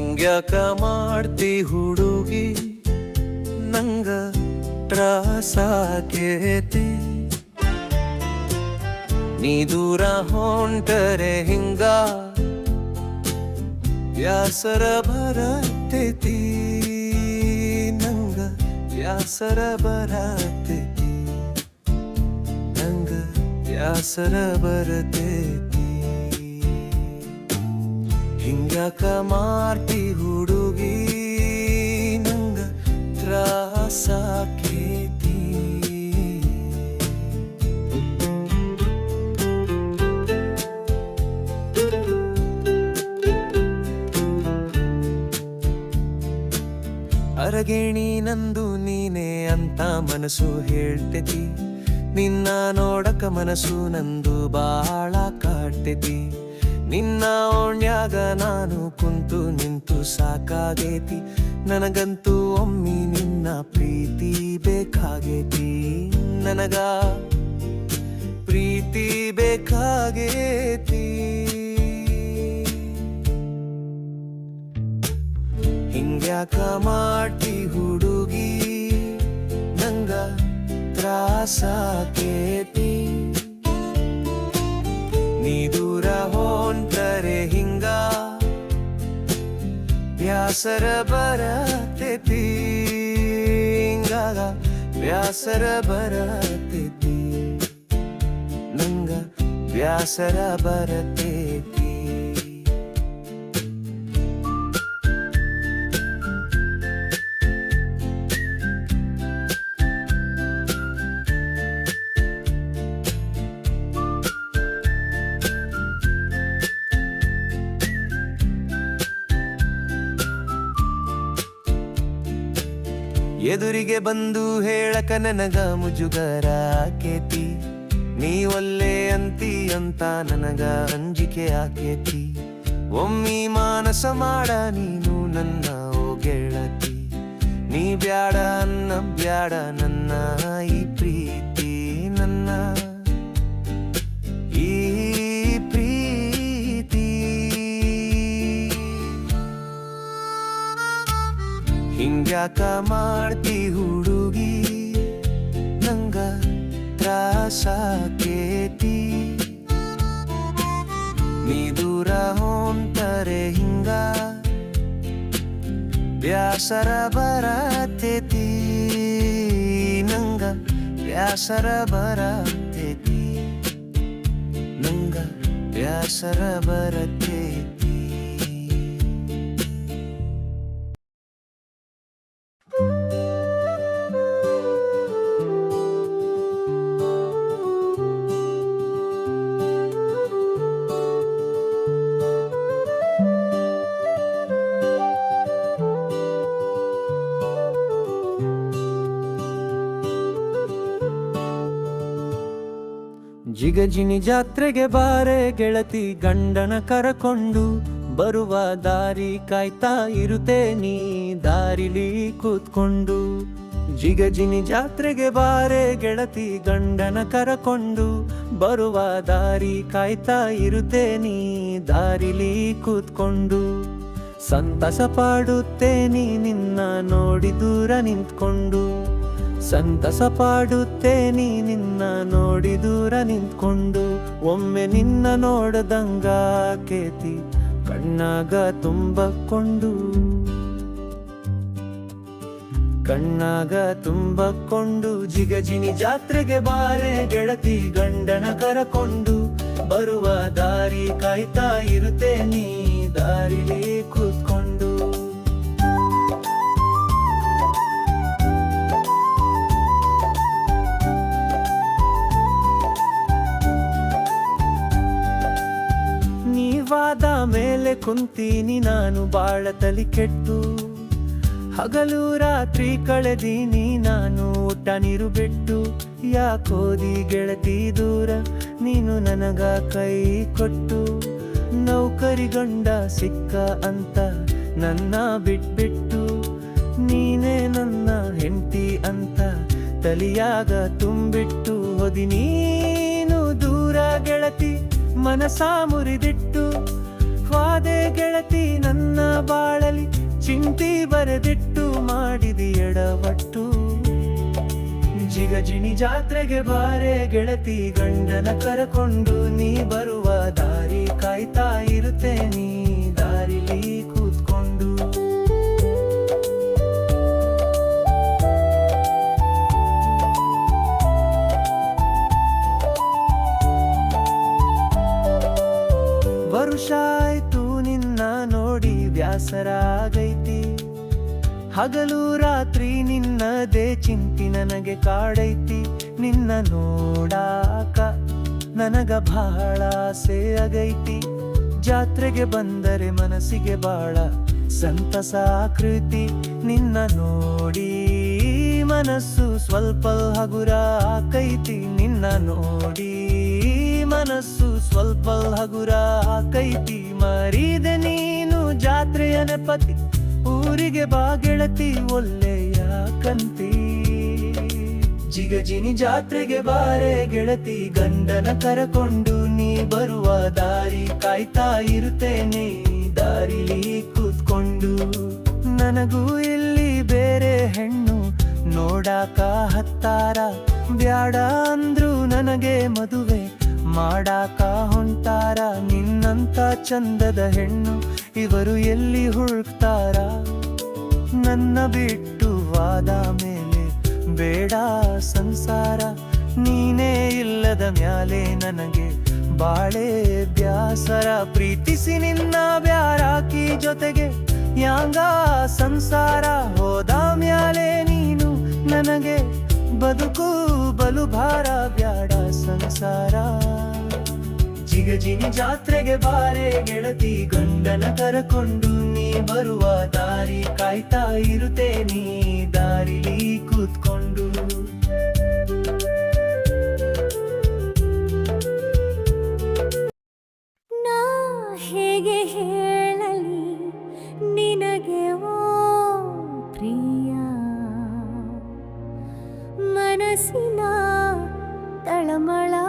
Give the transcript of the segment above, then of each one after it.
ಹಿಂಗ್ಯಾಕ ಮಾಡ್ತಿ ಹುಡುಗಿ, ನಂಗ ತ್ರಾಸಾಕೇತಿ. ನೀ ದೂರ ಹೊಂಟರೆ ಹಿಂಗ ವ್ಯಾಸರ ಬರತೈತಿ? ನಂಗ ವ್ಯಾಸರ ಬರತೈತಿ? ನಂಗ ವ್ಯಾಸರ ಬರತೈತಿ? ಹಿಂಗ್ಯಾಕ ಮಾಡ್ತಿ ಹುಡುಗಿ, ನಂಗ ತ್ರಾಸಾಕೇತಿ ಅರಗೇಣಿ ನಂದು ನೀನೇ ಅಂತ ಮನಸ್ಸು ಹೇಳ್ತೈತಿ, ನಿನ್ನ ನೋಡಕ ಮನಸ್ಸು ನಂದು ಬಾಳ ಕಾಡ್ತೈತಿ. ನಿನ್ನ ಓಣ್ಯಾಗ ನಾನು ಕುಂತು ನಿಂತು ಸಾಕಾಗೇತಿ. ನನಗಂತೂ ಒಮ್ಮಿ ನಿನ್ನ ಪ್ರೀತಿ ಬೇಕಾಗೇತಿ. ನನಗ ಪ್ರೀತಿ ಬೇಕಾಗೇತಿ. ಹಿಂಗ್ಯಾಕ ಮಾಡಿ ಹುಡುಗಿ, ನಂಗ ತ್ರಾಸಾಕೇತಿ. ದೂರ ಹೊಂಟರೆ ಹಿಂಗ ವ್ಯಾಸರ ಬರತೈತಿ ಹಿಂಗಾಗ ವ್ಯಾಸರ ಬರತೈತಿ ನಂಗ ವ್ಯಾಸರ ಬರತೈತಿ ಬಂದು ಹೇಳಕ ನನಗ ಮುಜುಗರ ಆಕೇತಿ. ನೀ ಒಲ್ಲೆ ಅಂತಿ ಅಂತ ನನಗ ಅಂಜಿಕೆ ಆಕೇತಿ. ಒಮ್ಮಿ ಮಾನಸ ಮಾಡ ನೀನು ನನ್ನ ಗೆಳತಿ ನೀ ಬ್ಯಾಡ, ಅನ್ನ ಬ್ಯಾಡ, ನನ್ನ ಈ ಪ್ರೀತಿ ನನ್ನ. ಹಿಂಗ್ಯಾಕ ಮಾಡ್ತಿ ಹುಡುಗಿ? ನಂಗ ತ್ರಾಸಾಕೇತಿ ನೀ ದೂರ ಹೊಂಟರೆ ಹಿಂಗ? ಬ್ಯಾಸರ ಬರತೇತಿ. ನಂಗ ಬ್ಯಾಸರ ಬರತೇತಿ. ನಂಗ ಬ್ಯಾಸರ ಜಿಗಜಿನಿ ಜಾತ್ರೆಗೆ ಬಾರೆ ಗೆಳತಿ ಗಂಡನ ಕರಕೊಂಡು ಬರುವ ದಾರಿ ಕಾಯ್ತಾ ಇರುತ್ತೆ ನೀ ದಾರಿಲಿ ಕೂತ್ಕೊಂಡು. ಜಿಗಜಿನಿ ಜಾತ್ರೆಗೆ ಬಾರೆ ಗೆಳತಿ ಗಂಡನ ಕರಕೊಂಡು ಬರುವ ದಾರಿ ಕಾಯ್ತಾ ಇರುತ್ತೆ ನೀ ದಾರಿಲಿ ಕೂತ್ಕೊಂಡು. ಸಂತಸ ಪಾಡುತ್ತೆ ನೀ ನಿನ್ನ ನೋಡಿ ದೂರ ನಿಂತ್ಕೊಂಡು. ಸಂತಸ ಪಾಡುತ್ತೆ ನೀ ನಿನ್ನ ನೋಡಿ ದೂರ ನಿಂತ್ಕೊಂಡು, ಒಮ್ಮೆ ನಿನ್ನ ನೋಡದಂಗ ಕೇತಿ ಕಣ್ಣಾಗ ತುಂಬಕೊಂಡು. ಕಣ್ಣಾಗ ತುಂಬಕೊಂಡು, ಜಿಗಜಿನಿ ಜಾತ್ರೆಗೆ ಬಾರೆ ಗೆಳತಿ ಗಂಡನ ಕರಕೊಂಡು ಬರುವ ದಾರಿ ಕಾಯ್ತಾ ಇರುತ್ತೆ ನೀ ದಾರಿಲಿ ಕೂತ್ಕೊಂಡು. ನೀವಾದ ಮೇಲೆ ಕುಂತೀನಿ ನಾನು ಬಾಳ ತಲಿ ಕೆಟ್ಟು. ಹಗಲು ರಾತ್ರಿ ಕಳೆದೀನಿ ನಾನು ಊಟ ನೀರು ಬಿಟ್ಟು. ಯಾಕೋದಿ ಗೆಳತಿ ದೂರ ನೀನು ನನಗ ಕೈ ಕೊಟ್ಟು. ನೌಕರಿ ಗಂಡ ಸಿಕ್ಕ ಅಂತ ನನ್ನ ಬಿಟ್ಬಿಟ್ಟು. ನೀನೇ ನನ್ನ ಹೆಂಡತಿ ಅಂತ ತಲಿಯಾಗ ತುಂಬಿಟ್ಟು ಹೋದಿ ನೀನು ದೂರ ಗೆಳತಿ ಮನಸಾ ಮುರಿದಿಟ್ಟು. ಆದೆ ಗೆಳತಿ ನನ್ನ ಬಾಳಲಿ, ಚಿಂತಿ ಬರೆದಿಟ್ಟು ಮಾಡಿದಿ ಎಡವಟ್ಟು. ಜಿಗಜಿಣಿ ಜಾತ್ರೆಗೆ ಬಾರೆ ಗೆಳತಿ ಗಂಡನ ಕರಕೊಂಡು ನೀ ಬರುವ ದಾರಿ ಕಾಯ್ತಾ ಇರುತ್ತೆ, ನೀ ದಾರಿಲಿ ಕೂತ್ಕೊಂಡು. ವರುಷ ನೋಡಿ ವ್ಯಾಸರಾಗೈತಿ ಹಗಲು ರಾತ್ರಿ ನಿನ್ನದೇ ಚಿಂತಿ ನನಗೆ ಕಾಡೈತಿ. ನಿನ್ನ ನೋಡಾಕ ನನಗ ಬಹಳ ಆಸೆ ಆಗೈತಿ. ಜಾತ್ರೆಗೆ ಬಂದರೆ ಮನಸ್ಸಿಗೆ ಬಾಳ ಸಂತಸ ಆಕೃತಿ. ನಿನ್ನ ನೋಡಿ ಮನಸ್ಸು ಸ್ವಲ್ಪ ಹಗುರ ಆಕೈತಿ. ನಿನ್ನ ನೋಡಿ ಮನಸ್ಸು ಸ್ವಲ್ಪ ಹಗುರ ಆಕೈತಿ. ಮರಿದೆ ನೀನು ಜಾತ್ರೆಯ ನೆಪತಿ, ಊರಿಗೆ ಬಾ ಗೆಳತಿ ಒಳ್ಳೆಯ ಕಂತಿ. ಜಿಗಜಿನಿ ಜಾತ್ರೆಗೆ ಬಾರೆ ಗೆಳತಿ, ಗಂಡನ ಕರಕೊಂಡು ನೀ ಬರುವ ದಾರಿ ಕಾಯ್ತಾ ಇರುತ್ತೇನೆ ದಾರಿಲಿ ಕೂತ್ಕೊಂಡು. ನನಗೂ ಇಲ್ಲಿ ಬೇರೆ ಹೆಣ್ಣು ನೋಡಾಕ ಹತ್ತಾರ, ಬ್ಯಾಡ ಅಂದ್ರು ನನಗೆ ಮದುವೆ ಮಾಡಾಕ ಹೊಂಟಾರ, ನಿನ್ನಂತ ಚಂದದ ಹೆಣ್ಣು ಇವರು ಎಲ್ಲಿ ಹುಡುಕ್ತಾರ? ನನ್ನ ಬಿಟ್ಟು ವಾದ ಮೇಲೆ ಬೇಡ ಸಂಸಾರ. ನೀನೇ ಇಲ್ಲದ ಮ್ಯಾಲೆ ನನಗೆ ಬಾಳೆ ಬ್ಯಾಸರ. ಪ್ರೀತಿಸಿ ನಿನ್ನ ಬ್ಯಾರಾಕಿ ಜೊತೆಗೆ ಯಾಂಗ ಸಂಸಾರ? ಹೋದ ಮ್ಯಾಲೆ ನೀನು ನನಗೆ ಬದುಕು ಬಲು ಭಾರ. ಬ್ಯಾಡ ಸಂಸಾರ. ಜಿಗಜಿನಿ ಜಾತ್ರೆಗೆ ಬಾರೆ ಗೆಳತಿ ಗಂಡನ ಕರಕೊಂಡು ನೀ ಬರುವ ದಾರಿ ಕಾಯ್ತಾ ಇರುತ್ತೆ ನೀ ದಾರಿಲಿ ಕೂತ್ಕೊಂಡು. ನಾ ಹೇಗೆ ಹೇಳಲಿ ನಿನಗೆ ಓ ಪ್ರಿಯ. ಮನಸ್ಸಿನ ತಳಮಳವ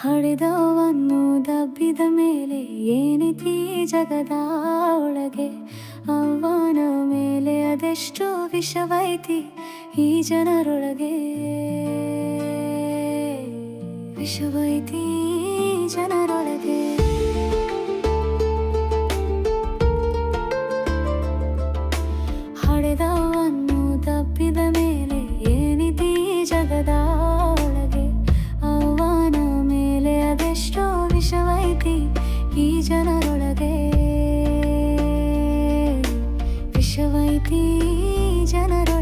ಹಡೆದವನ್ನು ದಬ್ಬಿದ ಮೇಲೆ ಏನಿತಿ ಜಗದ ಒಳಗೆ ಅವನ ಮೇಲೆ ಅದೆಷ್ಟೋ ವಿಷವೈತಿ ಈ ಜನರೊಳಗೆ? ವಿಷವೈತಿ ಜನರೊಳಗೆ? ಹಡೆದವನ್ನು ದಬ್ಬಿದ ಮೇಲೆ ಏನಿತಿ ಜಗದ স্মৃতি জানার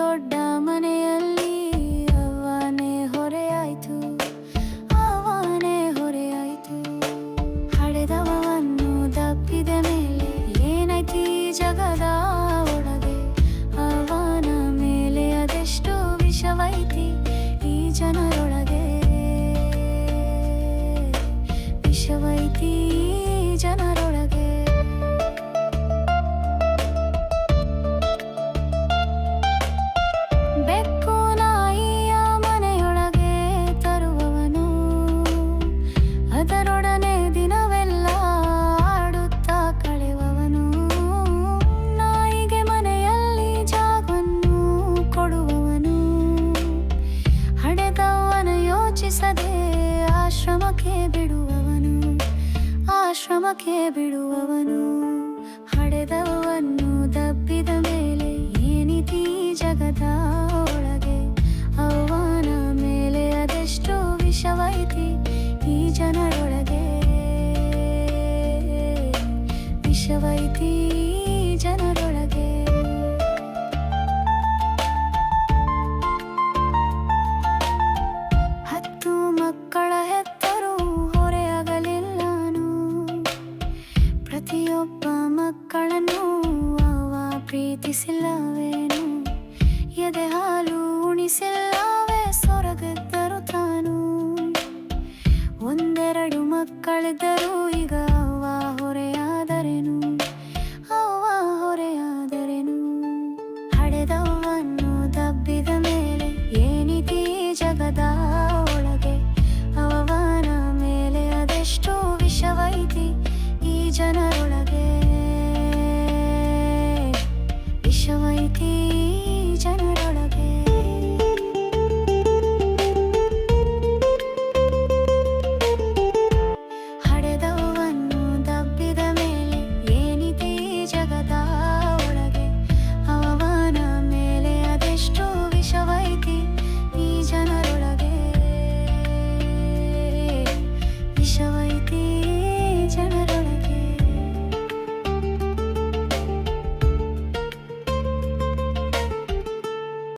ದೊಡ್ಡ